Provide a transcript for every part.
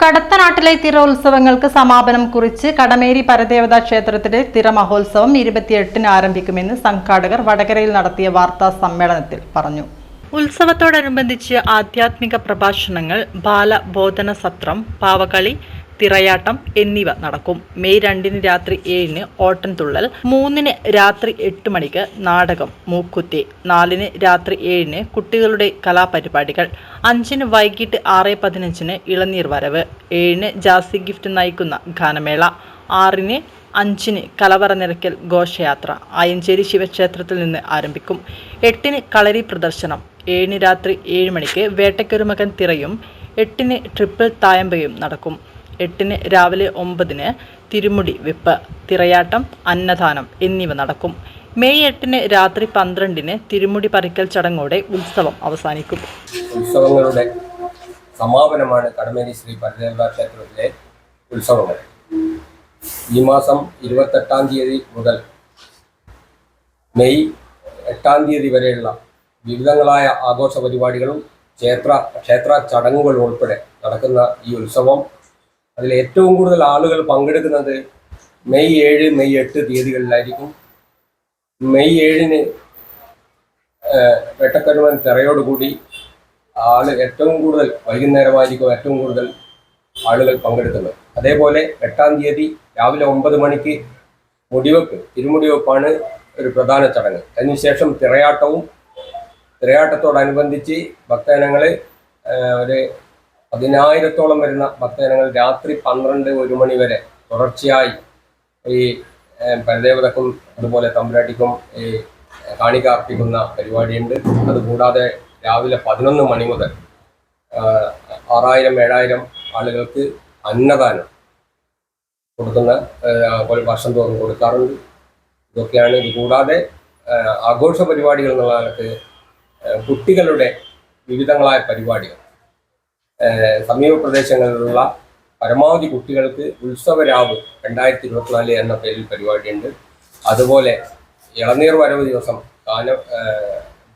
കടത്തനാട്ടിലെ തിറ ഉത്സവങ്ങൾക്ക് സമാപനം കുറിച്ച് കടമേരി പരദേവതാ ക്ഷേത്രത്തിലെ തിറ മഹോത്സവം ഇരുപത്തിയെട്ടിന് ആരംഭിക്കുമെന്ന് സംഘാടകർ വടകരയിൽ നടത്തിയ വാർത്താ സമ്മേളനത്തിൽ പറഞ്ഞു. ഉത്സവത്തോടനുബന്ധിച്ച് ആധ്യാത്മിക പ്രഭാഷണങ്ങൾ ബാലബോധന സത്രം പാവകളി തിറയാട്ടം എന്നിവ നടക്കും. മെയ് രണ്ടിന് രാത്രി ഏഴിന് ഓട്ടൻതുള്ളൽ മൂന്നിന് രാത്രി എട്ട് മണിക്ക് നാടകം മൂക്കുത്തി നാലിന് രാത്രി ഏഴിന് കുട്ടികളുടെ കലാപരിപാടികൾ അഞ്ചിന് വൈകിട്ട് ആറ് പതിനഞ്ചിന് ഇളനീർ വരവ് ഏഴിന് ജാസി ഗിഫ്റ്റ് നയിക്കുന്ന ഗാനമേള ആറിന് അഞ്ചിന് കലവറ നിരക്കൽ ഘോഷയാത്ര ആയഞ്ചേരി ശിവക്ഷേത്രത്തിൽ നിന്ന് ആരംഭിക്കും. എട്ടിന് കളരി പ്രദർശനം ഏഴിന് രാത്രി ഏഴ് മണിക്ക് വേട്ടയ്ക്കൊരു മകൻ തിറയും എട്ടിന് ട്രിപ്പിൾ തായമ്പയും നടക്കും. എട്ടിന് രാവിലെ ഒമ്പതിന് തിരുമുടി വിപ്പ് തിറയാട്ടം അന്നദാനം എന്നിവ നടക്കും. മെയ് എട്ടിന് രാത്രി പന്ത്രണ്ടിന് തിരുമുടി പറിക്കൽ ചടങ്ങോടെ ഉത്സവം അവസാനിക്കും. ഉത്സവങ്ങളുടെ സമാപനമാണ് കടമേരി ശ്രീ പരദേവ ക്ഷേത്രത്തിലെ ഉത്സവങ്ങൾ ഈ മാസം ഇരുപത്തെട്ടാം തീയതി മുതൽ മെയ് എട്ടാം തീയതി വരെയുള്ള വിവിധങ്ങളായ ആഘോഷ പരിപാടികളും ക്ഷേത്ര ക്ഷേത്ര ചടങ്ങുകളും ഉൾപ്പെടെ നടക്കുന്ന ഈ ഉത്സവം അതിൽ ഏറ്റവും കൂടുതൽ ആളുകൾ പങ്കെടുക്കുന്നത് മെയ് ഏഴ് മെയ് എട്ട് തീയതികളിലായിരിക്കും. മെയ് ഏഴിന് വെട്ടക്കരുവൻ തിറയോടുകൂടി ആൾ ഏറ്റവും കൂടുതൽ വൈകുന്നേരമായിരിക്കും ഏറ്റവും കൂടുതൽ ആളുകൾ പങ്കെടുക്കുന്നത്. അതേപോലെ എട്ടാം തീയതി രാവിലെ ഒമ്പത് മണിക്ക് മുടിവെപ്പ് തിരുമുടിവെപ്പാണ് ഒരു പ്രധാന ചടങ്ങ്. അതിനുശേഷം തിറയാട്ടവും തിരയാട്ടത്തോടനുബന്ധിച്ച് ഭക്തജനങ്ങൾ ഒരു പതിനായിരത്തോളം വരുന്ന ഭക്തജനങ്ങൾ രാത്രി പന്ത്രണ്ട് ഒരു മണി വരെ തുടർച്ചയായി ഈ പരദേവതക്കും അതുപോലെ തമ്പുരാട്ടിക്കും ഈ കാണിക അർപ്പിക്കുന്ന പരിപാടിയുണ്ട്. അതുകൂടാതെ രാവിലെ പതിനൊന്ന് മണി മുതൽ ആറായിരം ഏഴായിരം ആളുകൾക്ക് അന്നദാനം കൊടുക്കുന്ന ഒരു വർഷം തോറും കൊടുക്കാറുണ്ട്. ഇതൊക്കെയാണ്. ഇത് കൂടാതെ ആഹ്, ആഘോഷ പരിപാടികൾ എന്നുള്ള കുട്ടികളുടെ വിവിധങ്ങളായ പരിപാടികൾ സമീപ പ്രദേശങ്ങളിലുള്ള പരമാവധി കുട്ടികൾക്ക് ഉത്സവരാവ് രണ്ടായിരത്തി ഇരുപത്തിനാല് എന്ന പേരിൽ പരിപാടിയുണ്ട്. അതുപോലെ ഇളനീർ വരവ് ദിവസം ഗാന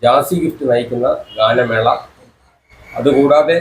ജാസി ഗിഫ്റ്റ് നയിക്കുന്ന ഗാനമേള. അതുകൂടാതെ